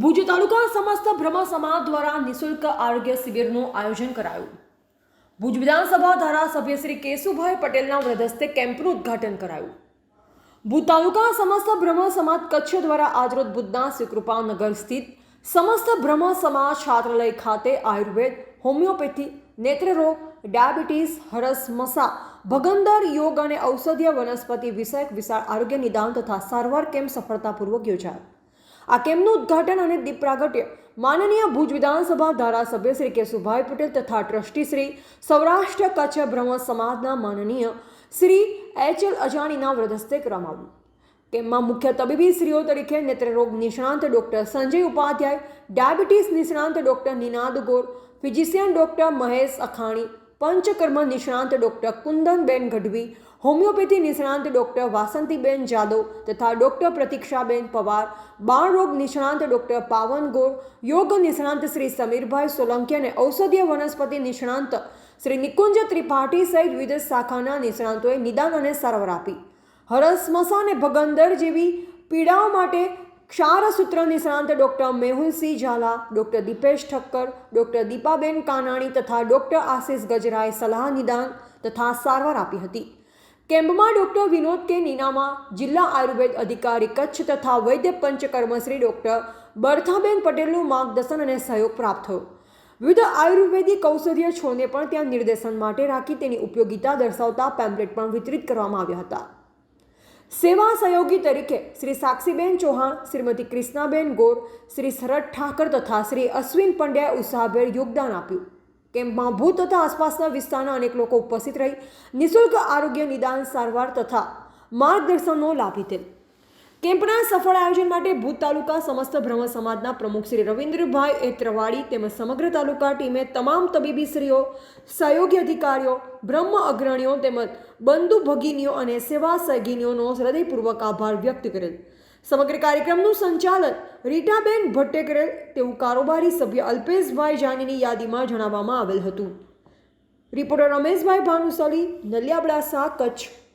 ભુજ તાલુકા સમસ્ત બ્રહ્મ સમાજ દ્વારા નિઃશુલ્ક આરોગ્ય શિબિરનું આયોજન કરાયું. ભુજ વિધાનસભા ધારાસભ્ય શ્રી કેશુભાઈ પટેલના વ્રદસ્તે કેમ્પનું ઉદ્ઘાટન કરાયું. ભુજ તાલુકા સમસ્ત બ્રહ્મ સમાજ કચ્છ દ્વારા આજરોજ ભુજના શ્રીકૃપા નગર સ્થિત સમસ્ત બ્રહ્મ સમાજ છાત્રાલય ખાતે આયુર્વેદ, હોમિયોપેથી નેત્રરોગ ડાયાબિટીસ, હરસ મસા, ભગંદર યોગ અને ઔષધીય વનસ્પતિ વિષયક વિશાળ આરોગ્ય નિદાન તથા સારવાર કેમ્પ સફળતાપૂર્વક યોજાયો. આ કેમ્પનું ઉદ્ઘાટન અને દીપ પ્રાગટ્ય? માનનીય ભુજ વિધાનસભા ધારાસભ્ય શ્રી કેશુભાઈ પટેલ તથા ટ્રસ્ટી શ્રી સૌરાષ્ટ્ર કચ્છ બ્રહ્મ સમાજના માનનીય શ્રી એચ એલ અજાણીના વ્રદસ્તે કરવામાં આવ્યું. કેમ્પમાં મુખ્ય તબીબી શ્રીઓ તરીકે નેત્રરોગ નિષ્ણાંત ડોક્ટર સંજય ઉપાધ્યાય, ડાયાબિટીસ નિષ્ણાંત doctor Ninad Gor, physician doctor Mahesh Akhani, Panchakarma નિષ્ણાંત ડૉક્ટર કુંદનબેન ગઢવી હોમિયોપેથી નિષ્ણાંત ડૉક્ટર વાસંતીબેન જાદવ તથા ડૉક્ટર પ્રતીક્ષાબેન પવાર બાળરોગ નિષ્ણાંત ડૉક્ટર પાવન ગોર, યોગ નિષ્ણાંત શ્રી સમીરભાઈ સોલંકી અને ઔષધીય વનસ્પતિ નિષ્ણાંત શ્રી નિકુંજ ત્રિપાઠી સહિત વિવિધ શાખાના નિષ્ણાંતોએ નિદાન અને સારવાર આપી. હરસ, મસા અને ભગંદર જેવી પીડાઓ માટે ક્ષારસૂત્ર નિષ્ણાંત doctor Mehulsinh Jhala, doctor Dipesh Thakkar, doctor Dipaben Kanani તથા ડૉક્ટર આશિષ ગજરાએ સલાહ નિદાન તથા સારવાર આપી હતી. કેમ્પમાં ડૉક્ટર વિનોદ કે નીનામાં જિલ્લા આયુર્વેદ અધિકારી કચ્છ તથા વૈદ્ય પંચકર્મશ્રી ડૉક્ટર બરથાબેન પટેલનું માર્ગદર્શન અને સહયોગ પ્રાપ્ત થયો. વિવિધ આયુર્વેદિક ઔષધીય છોડને પણ ત્યાં નિર્દેશન માટે રાખી તેની ઉપયોગિતા દર્શાવતા પેમ્પલેટ પણ વિતરિત કરવામાં આવ્યા હતા. સેવા સહયોગી તરીકે શ્રી સાક્ષીબેન ચૌહાણ, શ્રીમતી કૃષ્ણાબેન ગોર, શ્રી શરદ ઠાકર તથા શ્રી અશ્વિન પંડ્યાએ ઉત્સાહભેર યોગદાન આપ્યું. કેમ્પમાં ભૂત તથા આસપાસના વિસ્તારના અનેક લોકો ઉપસ્થિત રહી નિઃશુલ્ક આરોગ્ય નિદાન સારવાર તથા માર્ગદર્શનનો લાભ લીધેલ. કેમ્પના સફળ આયોજન માટે ભૂત તાલુકા સમસ્ત બ્રહ્મ સમાજના પ્રમુખ શ્રી રવિન્દ્રભાઈ એત્રવાડી તેમજ સમગ્ર તાલુકા ટીમે તમામ તબીબીશ્રીઓ, સહયોગી અધિકારીઓ, બ્રહ્મ અગ્રણીઓ તેમજ બંધુ ભગીનીઓ અને સેવા સહગીનીઓનો હૃદયપૂર્વક આભાર વ્યક્ત કરેલ. સમગ્ર કાર્યક્રમનું સંચાલન રીટાબેન ભટ્ટે કરેલ તેવું કારોબારી સભ્ય અલ્પેશભાઈ જાનીની યાદીમાં જણાવવામાં આવેલ હતું. રિપોર્ટર રમેશભાઈ ભાનુશાલી, નલિયાબડાસા, કચ્છ.